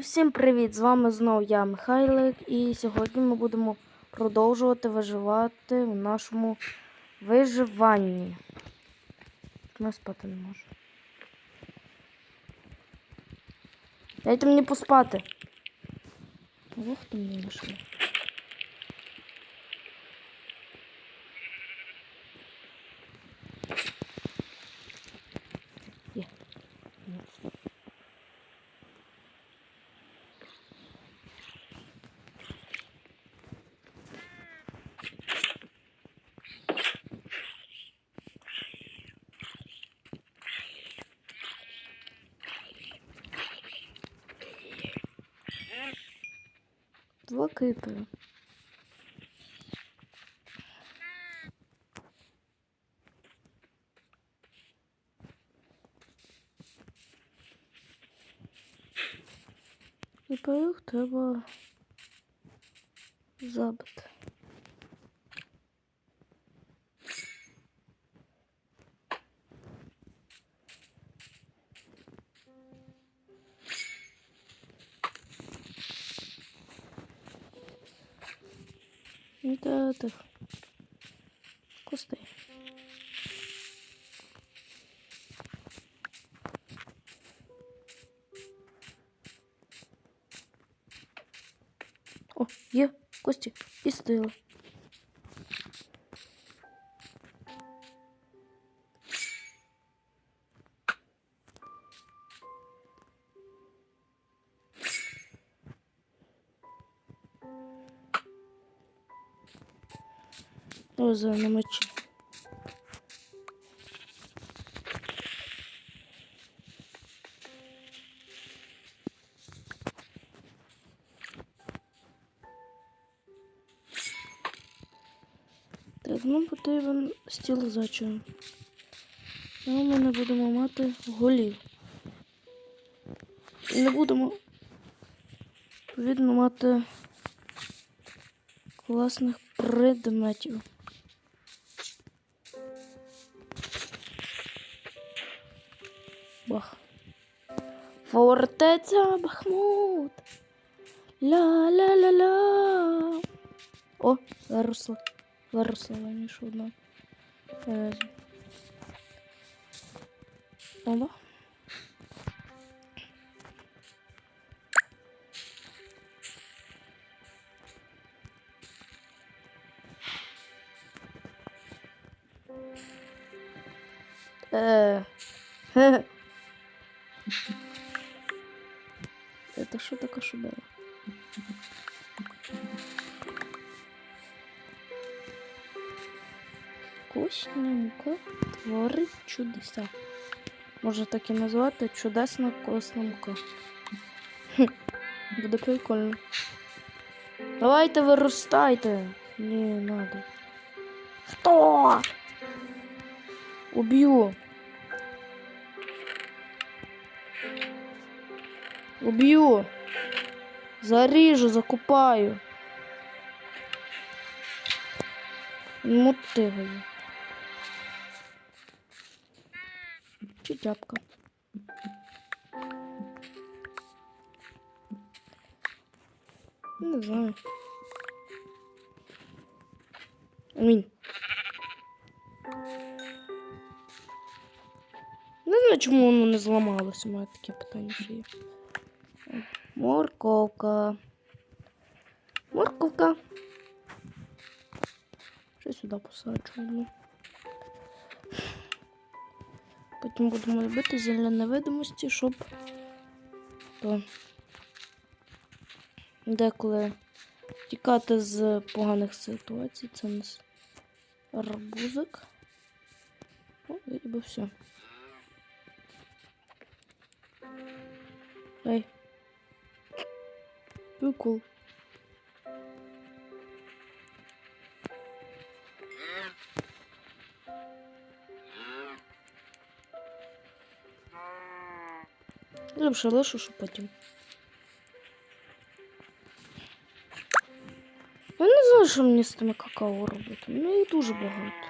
Всім привіт! З вами знову я, Михайлик, і сьогодні ми будемо продовжувати виживати в нашому виживанні. Ми спати не можу. Дайте мені поспати. Ох, ти мені знайшли. Є. Є. Два кипи. І їх треба забити. Ну, та тих костей. О, є кості і стили. Ось за на мечі. Так, нам потрібен стіл зачем. Ну, ми не будемо мати голів. І не будемо відповідно мати класних предметів. Бах. Фортеця Бахмут. Ля-ля-ля-ля. О, виросла. Виросла раніше одна. Е, Оба. Э. Это такое что было? Косненько творить чудеса. Може так і назвати чудесна косненька. Хм, Буде прикольно. Давайте виростайте. Не надо. Что? Убью. Убью. Заріжу, закупаю. Мотиваю. Чи тяпка. Не знаю. Амінь. Не знаю, чому воно не зламалося. У мене таке питання ще є. Морковка. Морковка. Що сюди посаджу? Потім будемо робити зілля невидимості, щоб то деколи тікати з поганих ситуацій. Це у нас арбузик. О, і все. Ей. Прикол. Ліпше лишу, що потім. Я не знаю, що мені з тими какао робити. Ну їх дуже багато.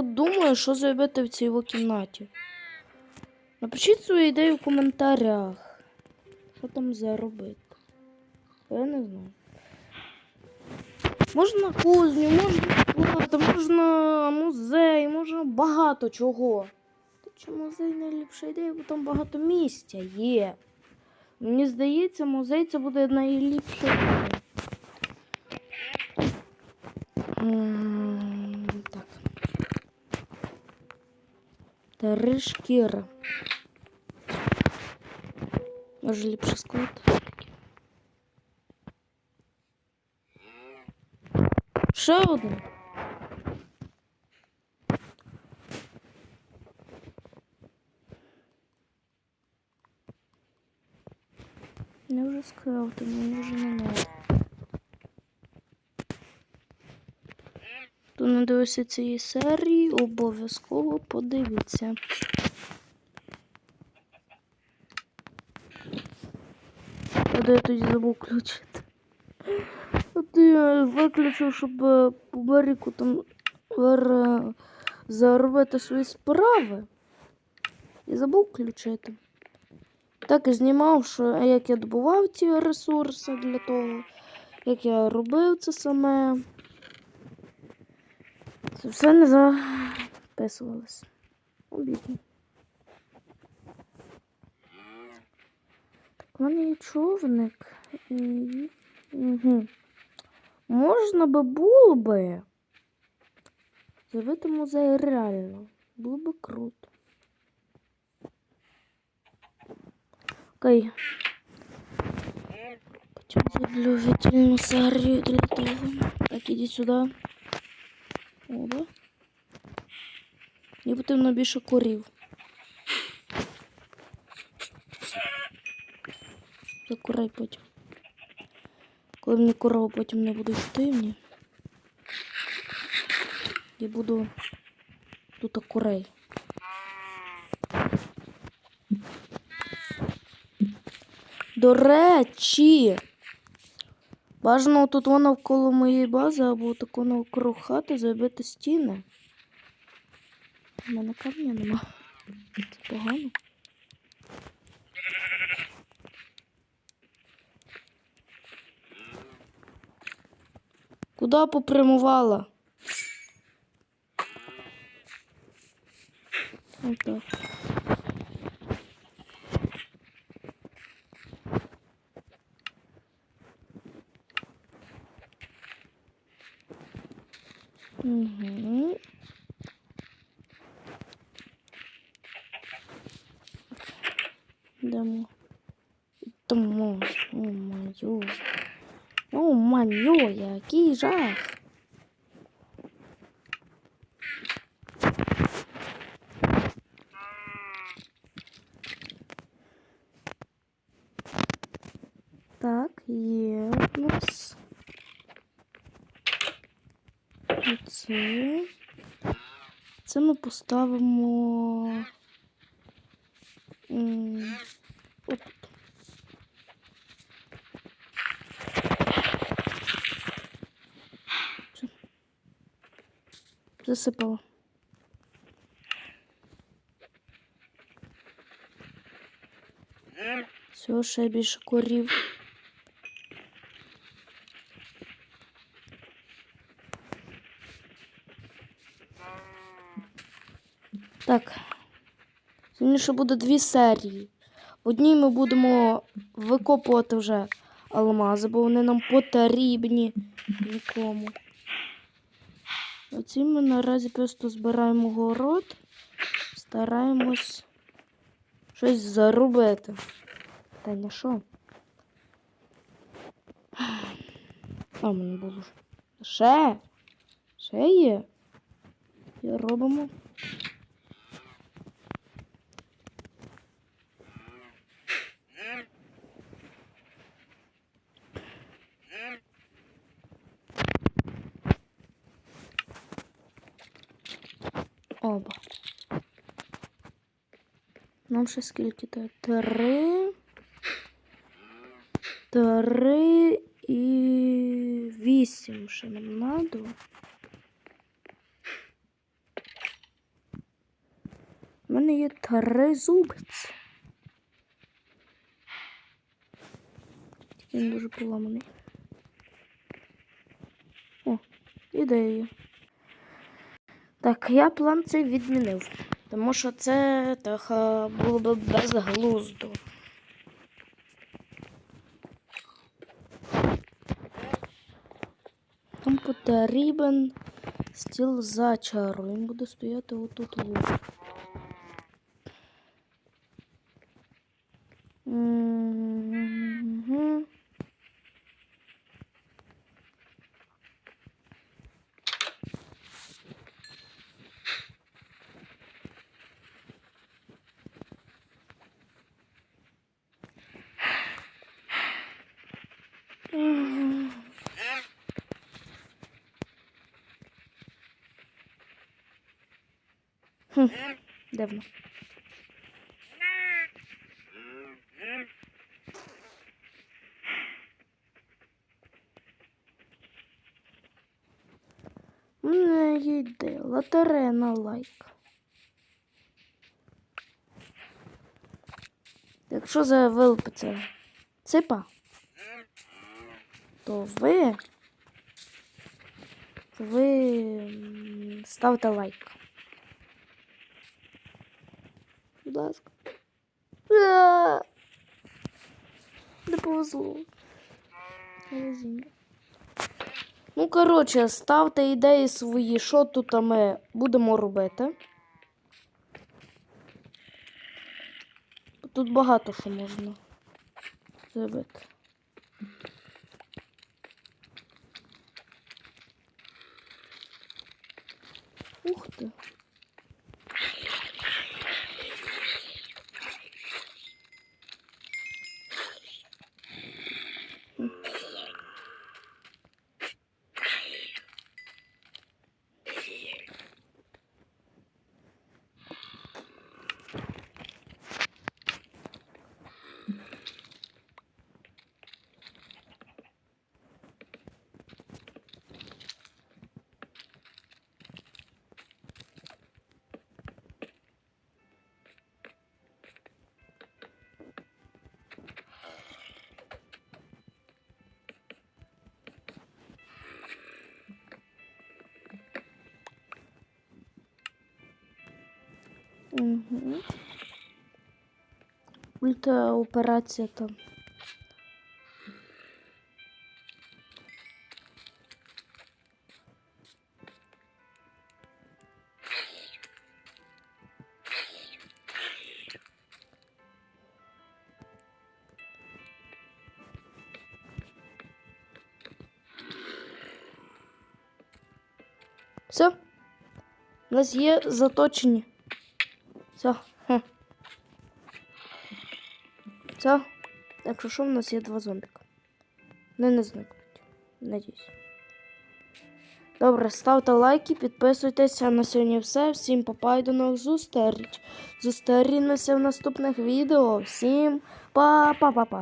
От думаю, що зробити в цій його кімнаті. Напишіть свою ідею в коментарях. Що там заробити? Я не знаю. Можна кузню, можна склад, можна музей, можна багато чого. Та чи музей найліпша ідея, бо там багато місця є. Мені здається, музей це буде найліпша Три шкіри. Може ліпше склад. Ще один. Я вже скрафтив, мені вже не надо. Хто не дивився цієї серії, обов'язково подивіться. А де я тоді забув включити? От я виключив, щоб е, по баріку там заробити свої справи. І забув включити. Так і знімав, що як я добував ті ресурси для того, як я робив це саме. Це все не записувалось. Обідно. Так, в мене є човник. І... Угу. Можна би було би зробити музей реально. Було би круто. Окей. Зроблю віддільну серію для того. Так, іди сюди. Оба. Мені потрібно більше корів. За курей потім. Коли мені корови потім не будуть йти мені. Я буду тут курей. До речі, бажано тут воно навколо моєї бази або тако навколо хати зробити стіни. У мене камня нема. Це погано. Куда попрямувала? Отак. Угу. Дамо. Тому. О маю. О маю, який жах. Так, є у нас. Оце. Це ми поставимо. м, От. Це. Засипала. Все, ще більше корів. Так. Сьогодні ще буде дві серії. Одній ми будемо викопувати вже алмази, бо вони нам потрібні нікому. Оці ми наразі просто збираємо город, стараємось щось заробити. Та не що? А, мене було. Ще? Ще є? І робимо. Оба. Нам ще скільки то? Три. Три і вісім ще нам надо. У мене є три зубиці. Тільки Він дуже поламаний. О, ідея. Так, я план цей відмінив. Тому що це трохи було б безглуздо. Там потрібен стіл зачару. Він буде стояти отут. от. Хм, дивно. У мене є. Лотерея лайк. Якщо це ципа, то ви, ви ставте лайк. Будь ласка. Не повезло. Ну, коротше, ставте ідеї свої, що тут ми будемо робити. Тут багато що можна зробити. Ух ти. Угу. Ульта операція там. Все. У нас є заточені. Все. Хе. Все. Якщо що, в нас є два зомбіка. Не не зникнуть. Надіюсь. Добре, ставте лайки, підписуйтесь. А на сьогодні все. Всім папа і до нових зустріч. Зустрінемося в наступних відео. Всім па-па-па-па.